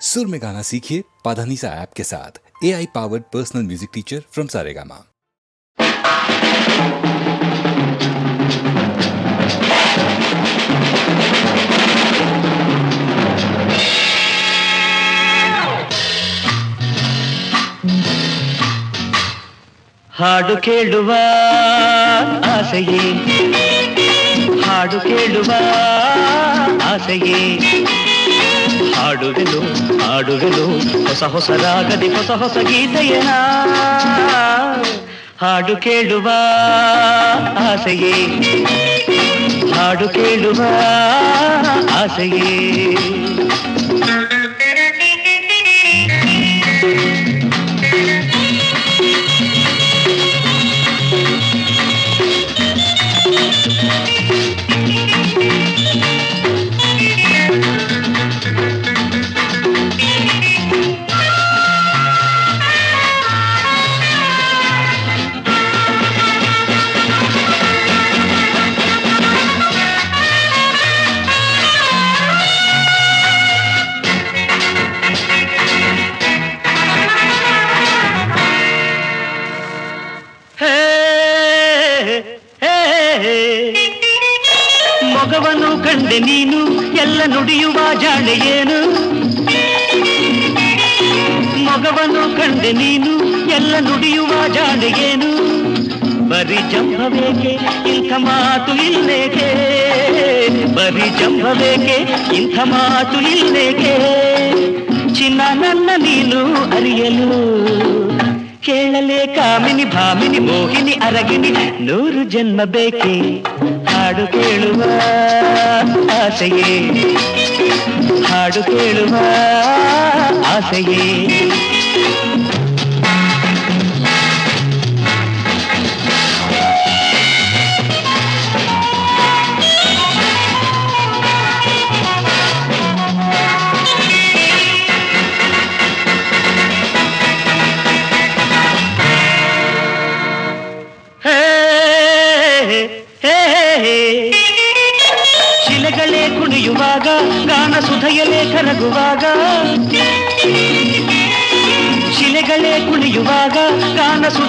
सुर में गाना सीखिए पाधानीसा ऐप के साथ A I powered personal music teacher from Saregama ಹಾಡು ಕೇಳುವ ಆಸೆಯೇ ಹಾಡು ಕೇಳುವ ಆಸೆಯೇ ಹಾಡುವೆನು ಹಾಡುವೆನು ಹೊಸ ಹೊಸ ರಾಗದಿ ಹೊಸ ಹೊಸ ಗೀತೆಯನ ಹಾಡು ಕೇಳುವ ಆಸೆಯೇ ಹಾಡು ಕೇಳುವ ಆಸೆಯೇ ನೀನು ಎಲ್ಲ ನುಡಿಯುವ ಜಾಣೆ ಏನು? ಮಗವನ್ನು ಕಂಡೆ ನೀನು ಎಲ್ಲ ನುಡಿಯುವ ಜಾಣೆ ಏನು? ಬರಿ ಜಂಬಬೇಕೆ ಇಂಥ ಮಾತು ಇಲ್ಲೇಕೆ? ಬರಿ ಜಂಬಬೇಕೆ ಇಂಥ ಮಾತು ಇಲ್ಲೇಕೆ? ಚಿನ್ನ ನನ್ನ ನೀನು ಅರಿಯಲು ಕೇಳಲೇ ಕಾಮಿನಿ ಭಾಮಿನಿ ಮೋಹಿನಿ ಅರಗಿನಿ ನೂರು ಜನ್ಮ ಬೇಕೆ? ಹಾಡು ಕೇಳುವ ಆಸೆಯೇ ಹಾಡು ಕೇಳುವ ಆಸೆಯೇ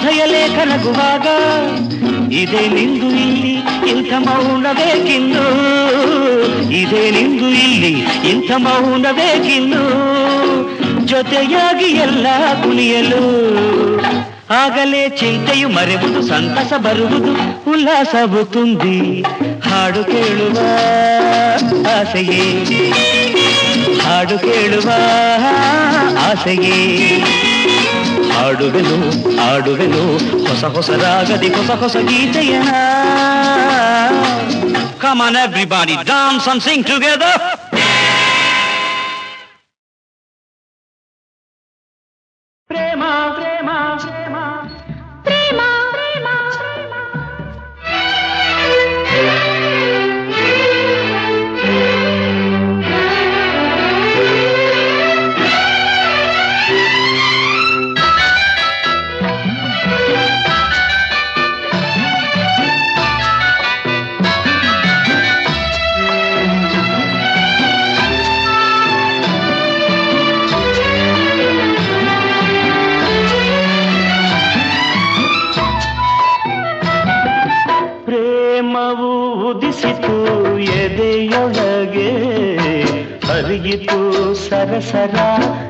ಗಾನ ಸುಧಯಲೇ ಕರಗುವಾಗ ಇದೇ ನಿಂದು ಇಲ್ಲಿ ಇಂಥ ಮೌನ ಬೇಕಿನ್ನು ಇದೇ ನಿಂದು ಇಲ್ಲಿ ಇಂಥ ಮೌನ ಬೇಕಿನ್ನು ಜೊತೆಯಾಗಿ ಎಲ್ಲ ಕುಣಿಯಲು ಆಗಲೇ ಚಿಂತೆಯು ಮರೆವುದು ಸಂತಸ ಬರುವುದು ಉಲ್ಲಾಸವು ತುಂಬಿ ಹಾಡು ಕೇಳುವ ಆಸೆಯೇ ಹಾಡು ಕೇಳುವ ಆಸೆಯೇ ಹಾಡುವೆನು ಆಡುವೆನು ಹೊಸ ಹೊಸ ರಾಗದಿ ಹೊಸ ಹೊಸ ಗೀತೆಯನ Come on everybody, dance and sing सरा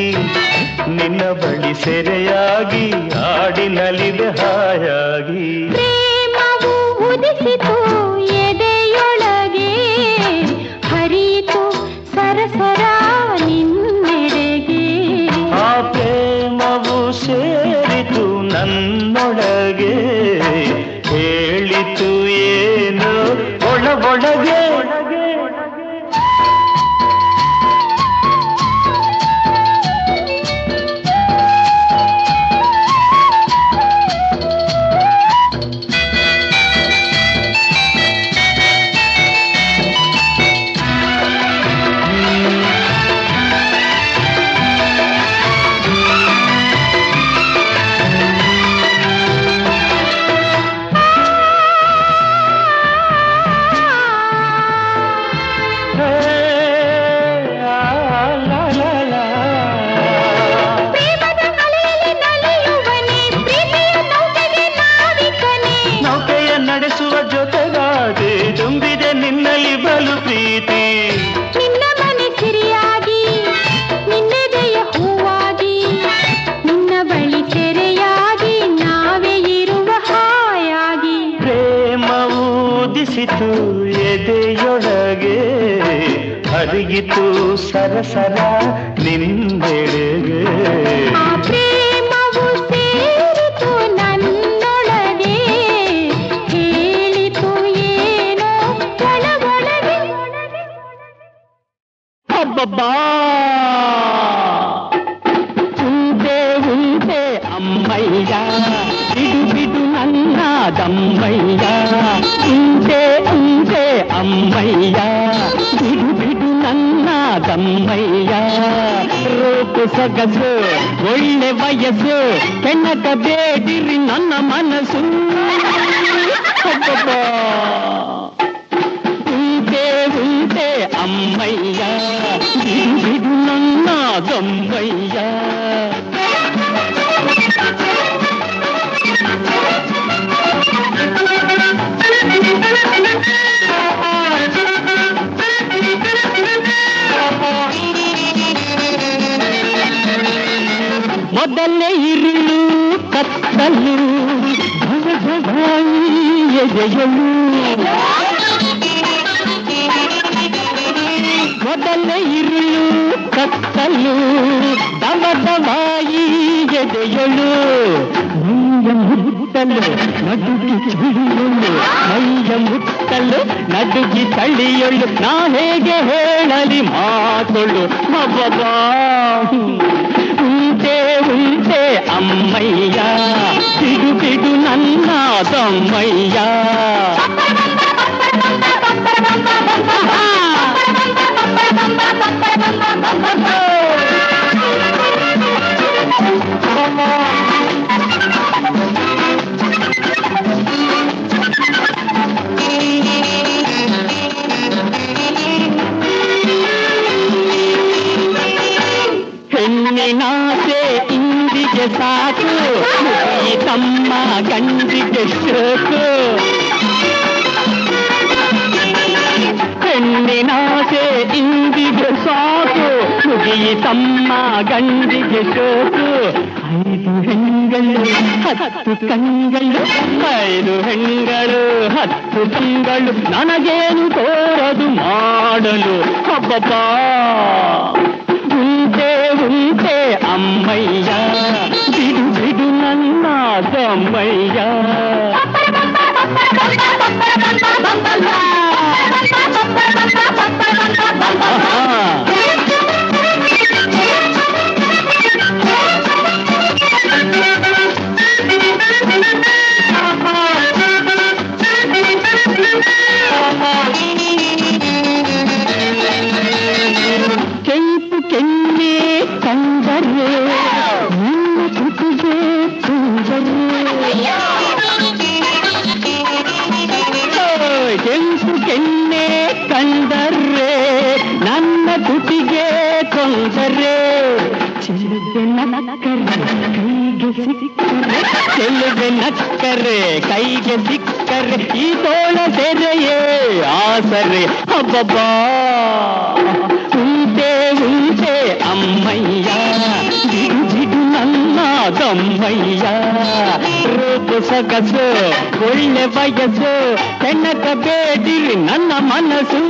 ಬೆಳಕಾಗಿ ನಿನ್ನ ಬಳಿ ಸೆರೆಯಾಗಿ ಆಡಿನಲಿದೆ ಹಾಯಾಗಿ. ಬೆಳಗಿತು ಸರಸರ ನಿಂದೆಡೆಗೆ ಅಬ್ಬಬ್ಬಾ! ಸೊಗಸು ಒಳ್ಳೆ ವಯಸ್ಸು ಕೆಣಕ ಬೇಡಿರಿ ನನ್ನ ಮನಸ್ಸು. ಭಗಭಗಾಯಿ ಎದೆಯಲು ಮೊದಲ ಇರುಳು ಕತ್ತಲು ದವ ದವಾಯಿ ಎದೆಯಳು ಮೈಯ ಮುಟ್ಟಲು ನಡುಗಿ ಚಳಿಯಳು ಮೈಯ ಮುಟ್ಟಲು ನಡುಗಿ ಚಳಿಯಳು ನಾ ಹೇಗೆ ಹೇಳಲಿ ಮಾತೊಳು ಮಬ್ಬಾ ఉంటే అంటే అమ్మయ్యా. పిడు పిడు నన్నాదమ్మయ్యా ఎన్ని నాటి ಕಣ್ಣಿಗೆ ಸಾಕು ಈ ತಮ್ಮ ಕಣ್ಣಿಗೆ ಶೋಕು ಹೆಣ್ಣಿನಾಸೆ ಇಂದಿಗೆ ಸಾಕು ಮುಗಿ ತಮ್ಮ ಗಂಡಿಗೆ ಶೋಕು ಐದು ಹೆಣ್ಗಳು ಹತ್ತು ಕಣ್ಗಳು ಐದು ಹೆಣ್ಗಳು ಹತ್ತು ಕಂಗಳು ನನಗೇನು ತೋರದು ಮಾಡಲು ಹಬ್ಬಪ್ಪ అమ్మయ్యా బిడు బిడు నన్న దమ్మయ్యా. ಕೆಂಪು नक्कर कई दिखर तोड़े आसर हब्बाते ऊते अम्मय्या दम्मय्या रूप सकस वयस, कनक बेटी नन मनसू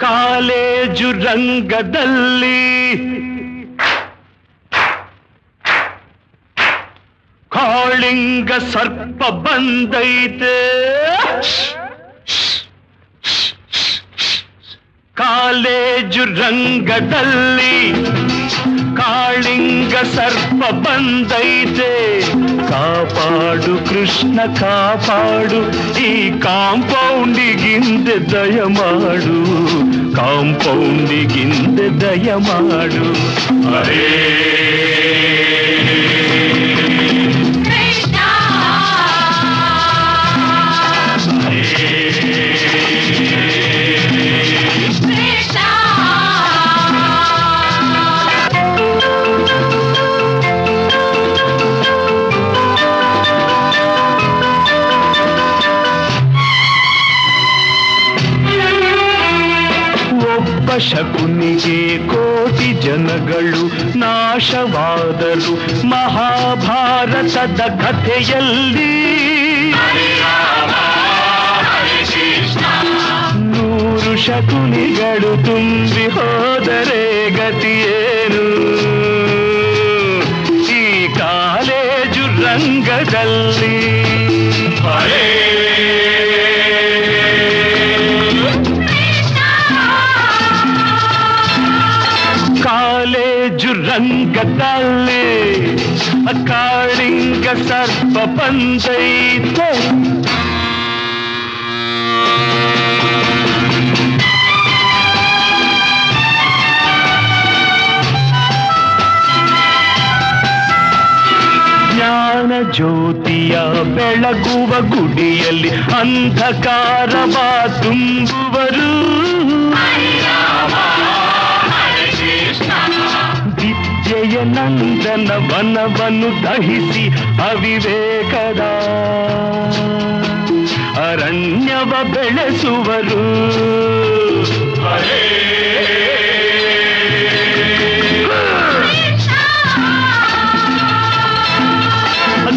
ಕಾಲೇಜು ರಂಗದಲ್ಲಿ ಕಾಳಿಂಗ ಸರ್ಪ ಬಂದೈತೆ ಕಾಲೇಜು ರಂಗದಲ್ಲಿ ಕಾಳಿಂಗ ಸರ್ಪ ಬಂದೈತೆ ಕಾಪಾಡು ಕೃಷ್ಣ ಕಾಪಾಡು ಈ ಕಾಂಪೌಂಡಿಗಿಂದೆ ದಯ ಮಾಡು ಕಾಂಪೌಂಡಿಗಿಂದೆ ದಯ ಮಾಡು ಅರೇ ಒಬ್ಬ ಶಕುನಿಗೆ ಕೋಟಿ ಜನಗಳು ನಾಶವಾದರು ಮಹಾಭಾರತದ ಕಥೆಯಲ್ಲಿ ನೂರು ಶಕುನಿಗಳು ತುಂಬಿ ಹೋದರೆ ಗತಿಯೇನು ಈ ಕಾಲೇಜು ರಂಗದಲ್ಲಿ ರಂಗದಲ್ಲಿ ಕಾಳಿಂಗ ಸರ್ಪ ಪಂಚೈತೆ ಜ್ಯೋತಿಯ ಬೆಳಗುವ ಗುಡಿಯಲ್ಲಿ ಅಂಧಕಾರವ ತುಂಬುವರು. ವಿದ್ಯೆಯ ನಂದನ ವನವನ್ನು ದಹಿಸಿ ಅವಿವೇಕದ ಅರಣ್ಯವ ಬೆಳೆಸುವರು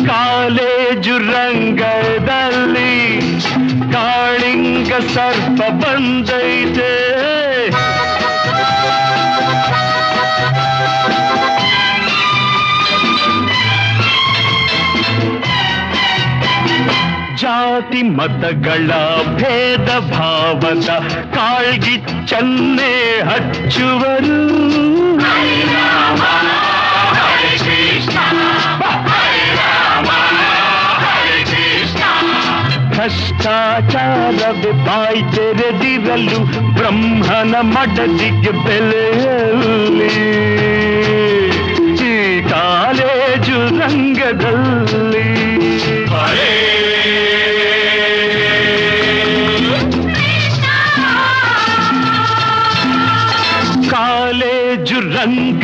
ಕಾಲೇಜು ರಂಗದಲ್ಲಿ ಕಾಳಿಂಗ ಸರ್ಪ ಬಂದೈತೆ ಮತಗಳ ಭೇದ ಭಾವದ ಕಾಳ್ಗಿಚ್ಚನ್ನೇ ಹಚ್ಚುವರು ಭ್ರಷ್ಟಾಚಾರವೇ ಬಾಯಿ ತೆರೆದಿರಲು ಬ್ರಹ್ಮನ ಮಡದಿಗೆ ಬೆಲೆಯಲ್ಲಿ ಈ ಕಾಲೇಜು ರಂಗದಲ್ಲಿ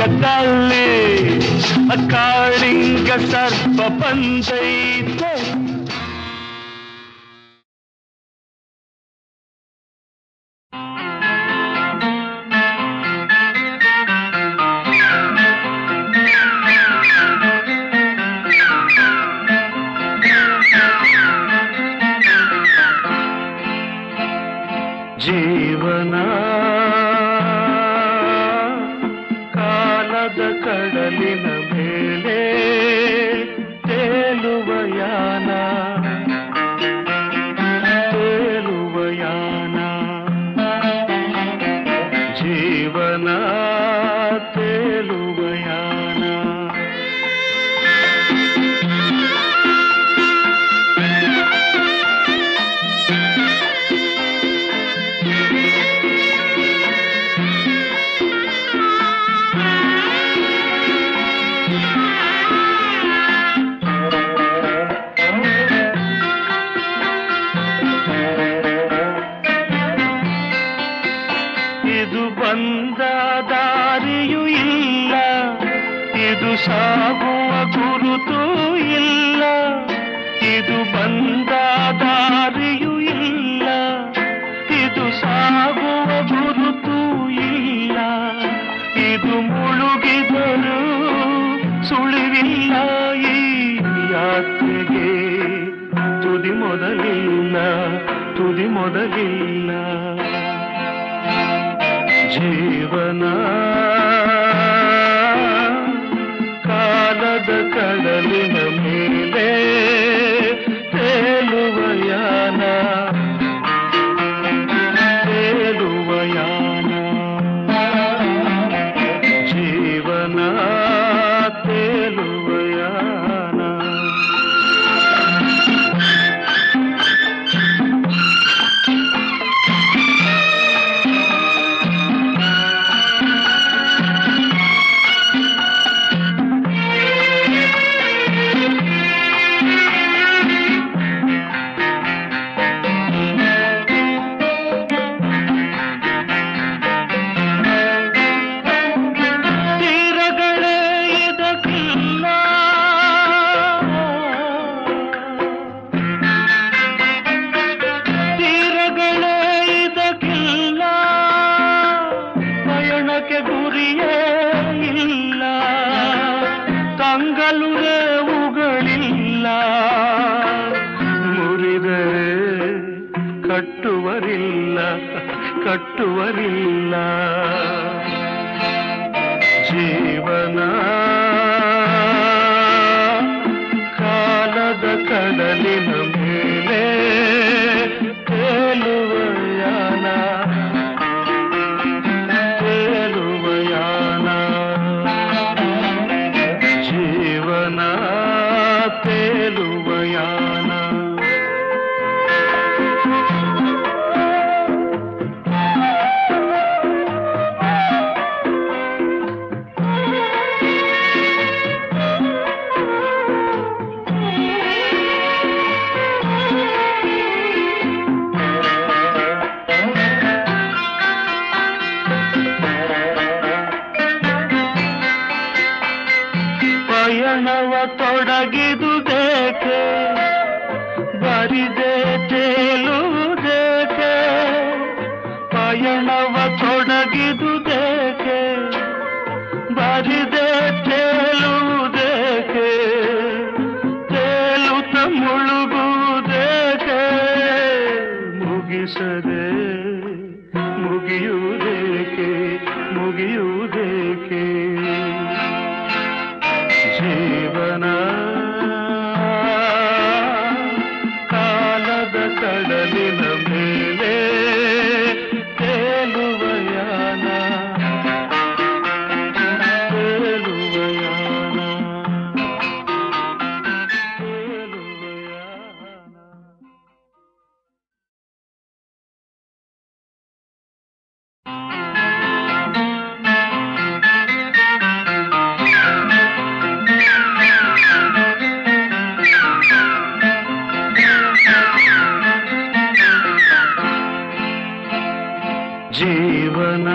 ರಂಗದಲ್ಲಿ ಕಾಳಿಂಗ ಸರ್ಪ ಬಂದೈತೆ ಕಲಿನ ಮೇಲೆ ತೇಲುವ ಯಾನ ಇದು ಸಾಗುವ ಗುರುತು ಇಲ್ಲ. ಇದು ಬಂದ ದಾರಿಯೂ ಇಲ್ಲ. ಇದು ಸಾಗುವ ಗುರುತು ಇಲ್ಲ. ಇದು ಮುಳುಗಿದರು ಸುಳಿವಿಲ್ಲ ಈ ಯಾತ್ರೆಗೆ. ತುದಿ ಮೊದಲಿಲ್ಲ ತುದಿ ಮೊದಲಿಲ್ಲ. ಜೀವನ ಪಾದ ಕಡಲಿನ ಮೇಲೆ ತೇಲುವ മുകിയു जीवन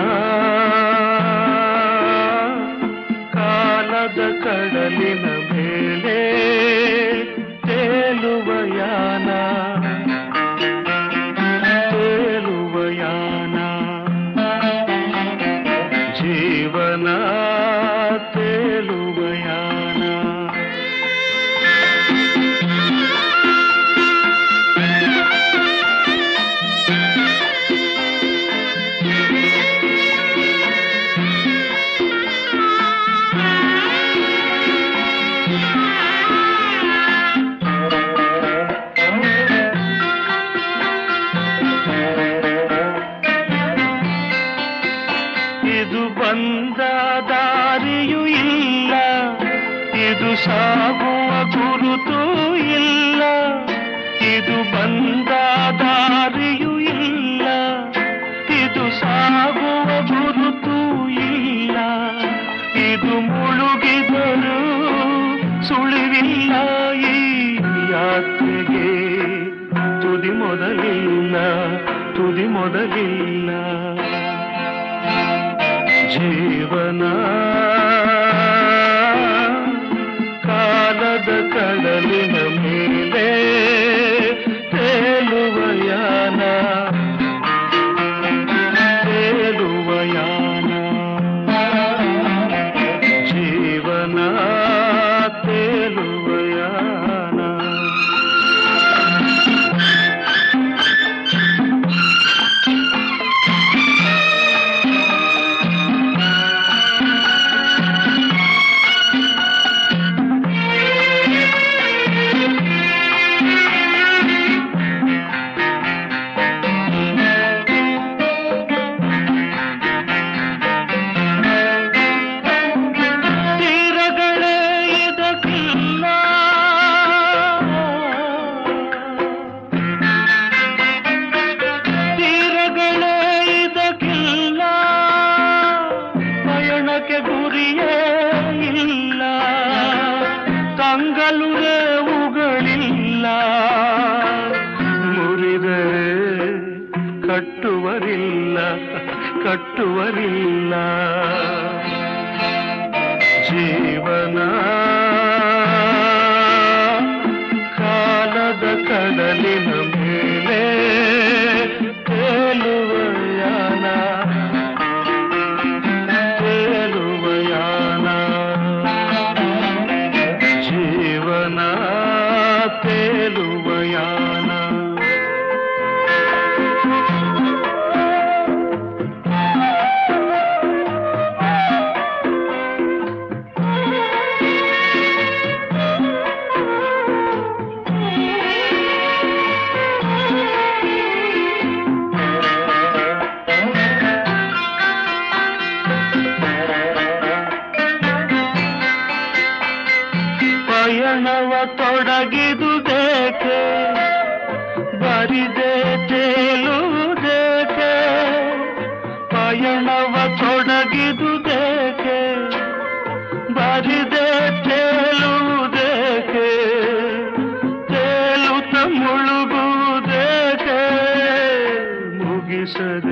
should